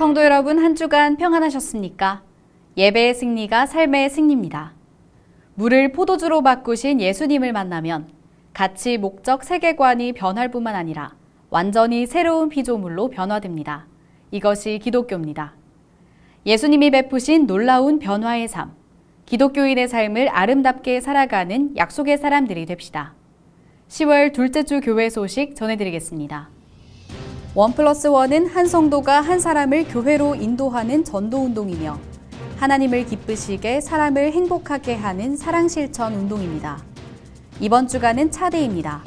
성도 여러분, 한 주간 평안하셨습니까? 예배의 승리가 삶의 승리입니다. 물을 포도주로 바꾸신 예수님을 만나면 가치, 목적, 세계관이 변할 뿐만 아니라 완전히 새로운 피조물로 변화됩니다. 이것이 기독교입니다. 예수님이 베푸신 놀라운 변화의 삶, 기독교인의 삶을 아름답게 살아가는 약속의 사람들이 됩시다. 10월 둘째 주 교회 소식 전해드리겠습니다. 원 플러스 원은 한 성도가 한 사람을 교회로 인도하는 전도 운동이며 하나님을 기쁘시게 사람을 행복하게 하는 사랑 실천 운동입니다. 이번 주간은 차대입니다.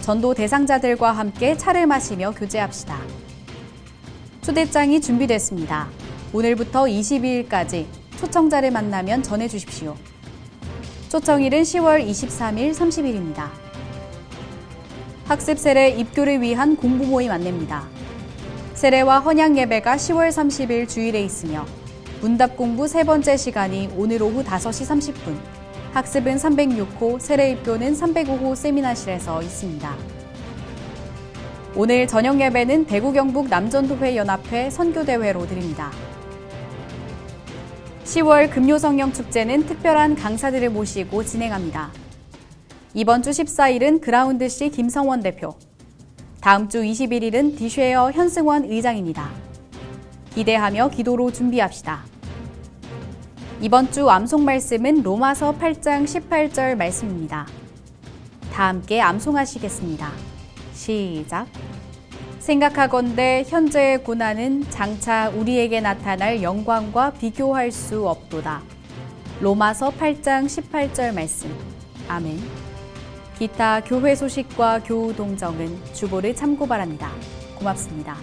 전도 대상자들과 함께 차를 마시며 교제합시다. 초대장이 준비됐습니다. 오늘부터 22일까지 초청자를 만나면 전해 주십시오. 초청일은 10월 23일, 30일입니다. 학습 세례 입교를 위한 공부 모임 안내입니다. 세례와 헌양 예배가 10월 30일 주일에 있으며 문답 공부 세 번째 시간이 오늘 오후 5시 30분, 학습은 306호, 세례 입교는 305호 세미나실에서 있습니다. 오늘 저녁 예배는 대구 경북 남전도회 연합회 선교대회로 드립니다. 10월 금요 성령 축제는 특별한 강사들을 모시고 진행합니다. 이번 주 14일은 그라운드 C 김성원 대표, 다음 주 21일은 디쉐어 현승원 의장입니다. 기대하며 기도로 준비합시다. 이번 주 암송 말씀은 로마서 8장 18절 말씀입니다. 다 함께 암송하시겠습니다. 시작. 생각하건대 현재의 고난은 장차 우리에게 나타날 영광과 비교할 수 없도다. 로마서 8장 18절 말씀. 아멘. 기타 교회 소식과 교우 동정은 주보를 참고 바랍니다. 고맙습니다.